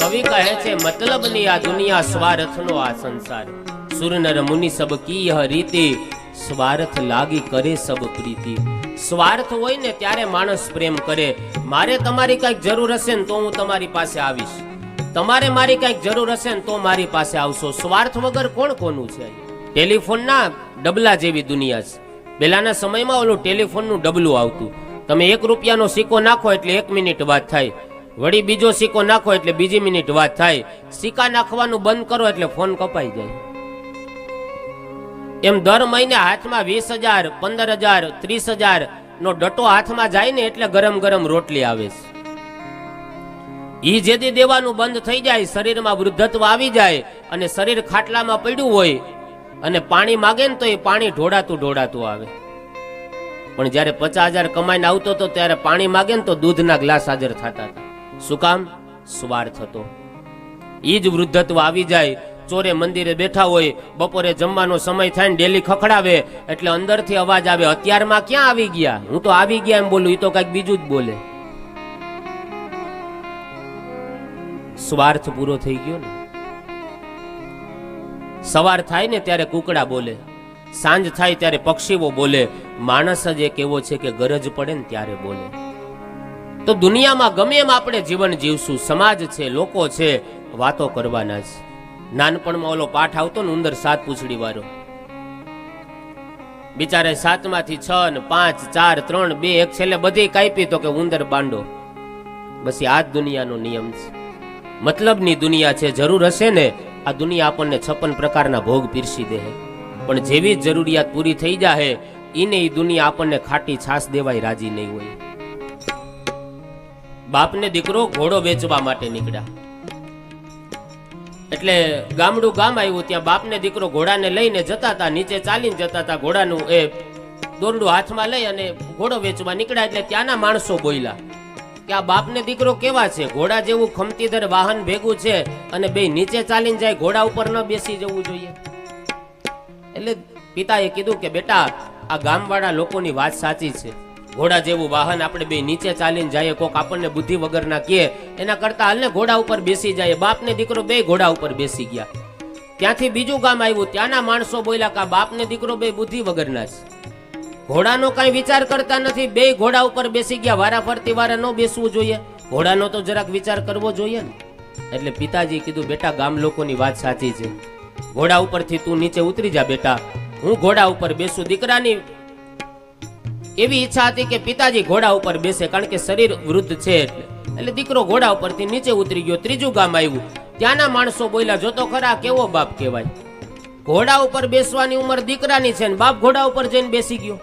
કવિ કહે છે મતલબની આ દુનિયા સ્વાર્થનો આ સંસાર. સુરનર મુનિ સબ કીય રીતિ સ્વાર્થ લાગી કરે સબ પ્રીતિ. સ્વાર્થ હોય ને ત્યારે માણસ પ્રેમ કરે. મારે તમારી કંઈક જરૂર હશે ને તો હું તમારી પાસે આવીશ. તમારે મારી કંઈક જરૂર હશે ને તો મારી પાસે આવશો. સ્વાર્થ વગર કોણ કોનું છે? ટેલિફોનના ડબલા જેવી દુનિયા છે. પહેલાના સમયમાં ઓલું ટેલિફોનનું ડબલું આવતું. તમે એક રૂપિયાનો સિક્કો નાખો એટલે એક મિનિટ વાત થાય. વળી બીજો સિક્કો નાખો એટલે બીજી મિનિટ વાત થાય. સિક્કા નાખવાનું બંધ કરો એટલે ફોન કપાઈ જાય. એમ દર મહિને હાથમાં વીસ હજાર, પંદર હજાર, ત્રીસ હજાર નો ડટો હાથમાં જાય ને એટલે ગરમ ગરમ રોટલી આવે છે. ઈ જેથી દેવાનું બંધ થઈ જાય, શરીરમાં વૃદ્ધત્વ આવી જાય અને શરીર ખાટલામાં પડ્યું હોય અને પાણી માગે ને તો એ પાણી ઢોળાતું ઢોળાતું આવે. પણ જ્યારે પચાસ હજાર કમાઈને આવતો હતો ત્યારે પાણી માગે ને તો દૂધના ગ્લાસ હાજર થતા હતા. શું કામ? સ્વાર્થ હતો. એ જ વૃદ્ધત્વ આવી જાય, ચોરે મંદિરે બેઠા હોય, બપોરે જમવાનો સમય થાય ને ડેલી ખખડાવે, એટલે અંદરથી અવાજ આવે, અત્યારમાં ક્યાં આવી ગયા? હું તો આવી ગયા એમ બોલું એ તો કંઈક બીજું જ બોલે. સ્વાર્થ પૂરો થઈ ગયો ને. સવાર થાય ને ત્યારે કુકડા બોલે, સાંજ થાય ત્યારે પક્ષીઓ બોલે, માણસ જ એક એવો છે કે ગરજ પડે ને ત્યારે બોલે. તો દુનિયામાં ગમે એમ આપણે જીવન જીવશું. સમાજ છે, લોકો છે, વાતો કરવાના જ. નાનપણમાં ઓલો પાઠ આવતો ને ઉંદર સાત પૂછડી વાળો. બિચારે સાતમાંથી છ ને પાંચ, ચાર, ત્રણ, બે, એક છેલ્લે બધી કાપી તો કે ઉંદર બાંડો. બસ આ જ દુનિયાનો નિયમ છે. મતલબની દુનિયા છે, જરૂર હશે ને, આ દુનિયા આપણને છપ્પન પ્રકારના ભોગ પીરસી દે પણ જેવી જ જરૂરિયાત પૂરી થઈ જાય એને એ દુનિયા આપણને ખાટી છાસ દેવાય રાજી નહીં હોય. બાપને દીકરો ઘોડો વેચવા માટે નીકળ્યા. એટલે ગામડું ગામ આવ્યું ત્યાં બાપને દીકરો ઘોડાને લઈને જતા હતા, નીચે ચાલીને જતા હતા. ઘોડાનું એ દોરડું હાથમાં લઈ અને ઘોડો વેચવા નીકળ્યા એટલે ત્યાંના માણસો બોલ્યા કે આ બાપને દીકરો કેવા છે? ઘોડા જેવું ખમતીધર વાહન ભેગું છે અને બે નીચે ચાલીને જાય, ઘોડા ઉપર ન બેસી જવું જોઈએ. એટલે પિતાએ કીધું કે બેટા, આ ગામવાળા લોકોની વાત સાચી છે. ઘોડા જેવું વાહન આપણે બે નીચે ચાલીને જઈએ, કોક આપણને બુદ્ધિ વગરના કહે, એના કરતા હાલને ઘોડા ઉપર બેસી જાય. બાપને દીકરો બે ઘોડા ઉપર બેસી ગયા. ત્યાંથી બીજું ગામ આવ્યું. ત્યાંના માણસો બોલ્યા કે બાપને દીકરો બે બુદ્ધિ વગરના છે. ઘોડાનો કઈ વિચાર કરતા નથી. બે ઘોડા ઉપર બેસી ગયા. વારા ફરતી વારા ન બેસવું જોઈએ. ઘોડાનો તો જરાક વિચાર કરવો જોઈએ ને. એટલે પિતાજી કીધું, બેટા, ગામ લોકોની વાત સાચી છે. ઘોડા ઉપરથી તું નીચે ઉતરી જા બેટા. હું ઘોડા ઉપર બેસું. દીકરાની એવી ઈચ્છા હતી કે પિતાજી ઘોડા ઉપર બેસે, કારણ કે શરીર વૃદ્ધ છે એટલે. દીકરો ઘોડા ઉપરથી નીચે ઉતરી ગયો, ત્રીજું ગામ આવ્યું. ત્યાંના માણસો બોલ્યા જોતો ખરા, કેવો બાપ કહેવાય? ઘોડા ઉપર બેસવાની ઉંમર દીકરાની છે બાપ ઘોડા ઉપર જઈને બેસી ગયો.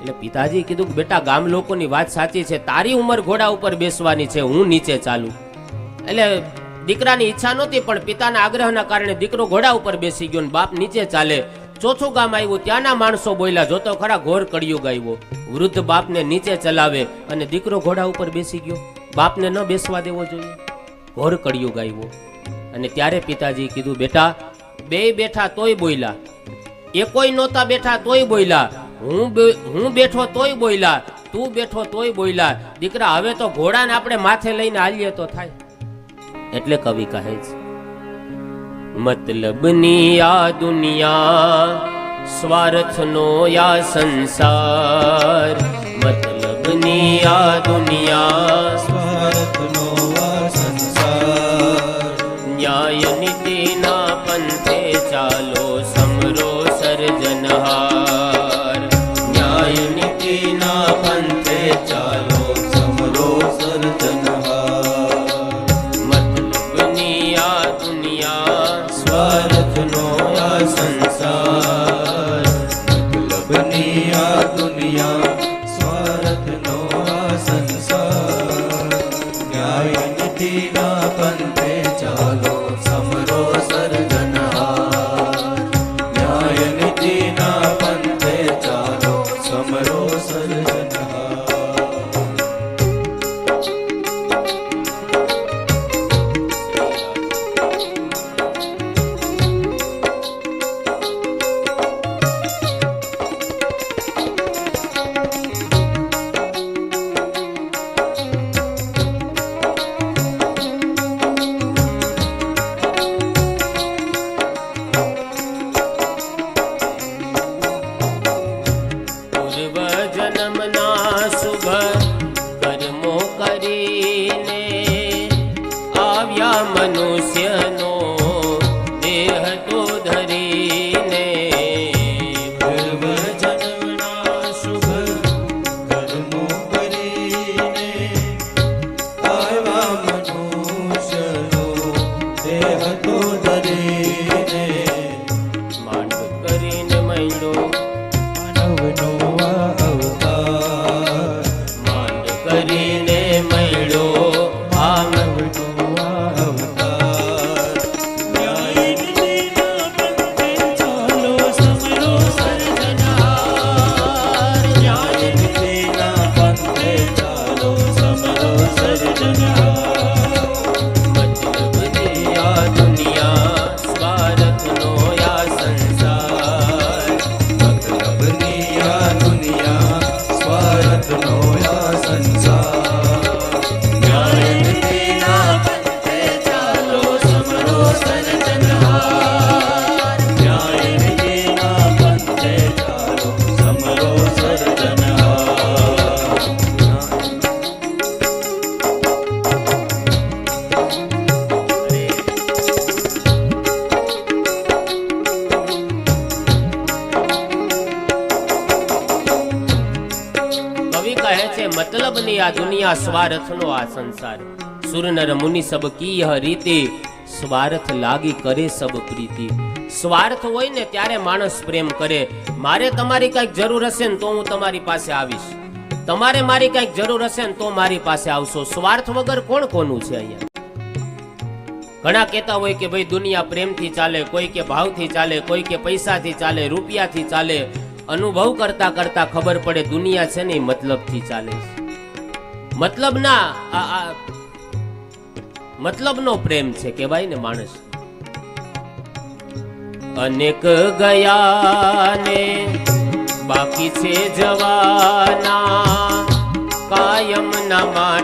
એટલે પિતાજી કીધું કે, બેટા, ગામ લોકોની વાત સાચી છે. તારી ઉંમર ઘોડા ઉપર બેસવાની છે, હું નીચે ચાલુ. એટલે દીકરાની ઈચ્છા નહોતી, પણ પિતાના આગ્રહના કારણે દીકરો ઘોડા ઉપર બેસી ગયો ને બાપ નીચે ચાલે. ચોથું ગામ આવ્યું, ત્યાંના માણસો બોલ્યા જોતો ખરા ઘોર કડિયું આવ્યો વૃદ્ધ બાપને નીચે ચલાવે અને દીકરો ઘોડા ઉપર બેસી ગયો. બાપને ન બેસવા દેવો જોઈએ. ઘોર કડિયું આવ્યો અને ત્યારે પિતાજી કીધું, બેટા, બે બેઠા તોય બોલ્યા. એ કોઈ નહોતા બેઠા તોય બોલ્યા. હું હું બેઠો તોય બોલ્યા. તું બેઠો તોય બોલ્યા. દીકરા, હવે તો ઘોડાને આપણે માથે લઈને હાલીએ તો થાય. એટલે કવિ કહે છે મતલબની આ દુનિયા સ્વાર્થનો યા સંસાર. મતલબની આ દુનિયા સ્વાર્થનો આ સંસાર. ન્યાય નીતિના પંથે ચાલો સમરો સર્જનહાર. આવ્યા મનુષ્યનો, દેહ તો ધરીને. ભવ જન્મના શુભ કર્મો કરીને આવ્યા મનુષ્યનો, દેહ તો ધરી મતલબની આ દુનિયા સ્વાર્થનો આ સંસાર. સુરનર મુનિ સબ કી રીતિ સ્વાર્થ લાગી કરે સબ પ્રીતિ. સ્વાર્થ હોય ને ત્યારે માણસ પ્રેમ કરે. મારે તમારી કંઈક જરૂર હશે ને તો હું તમારી પાસે આવીશ. તમારે મારી કંઈક જરૂર હશે ને તો મારી પાસે આવશો. સ્વાર્થ વગર કોણ કોનું છે અહીંયા? ઘણા કહેતા હોય કે ભાઈ દુનિયા પ્રેમથી ચાલે, કોઈ કે ભાવથી ચાલે, કોઈ કે પૈસાથી ચાલે, રૂપિયાથી ચાલે. અનુભવ કરતા કરતા ખબર પડે દુનિયા છે ને મતલબથી ચાલે મતલબ ના આ મતલબનો પ્રેમ છે કહેવાય ને માણસ. અનેક ગયા ને બાકી છે જવાના નથી રે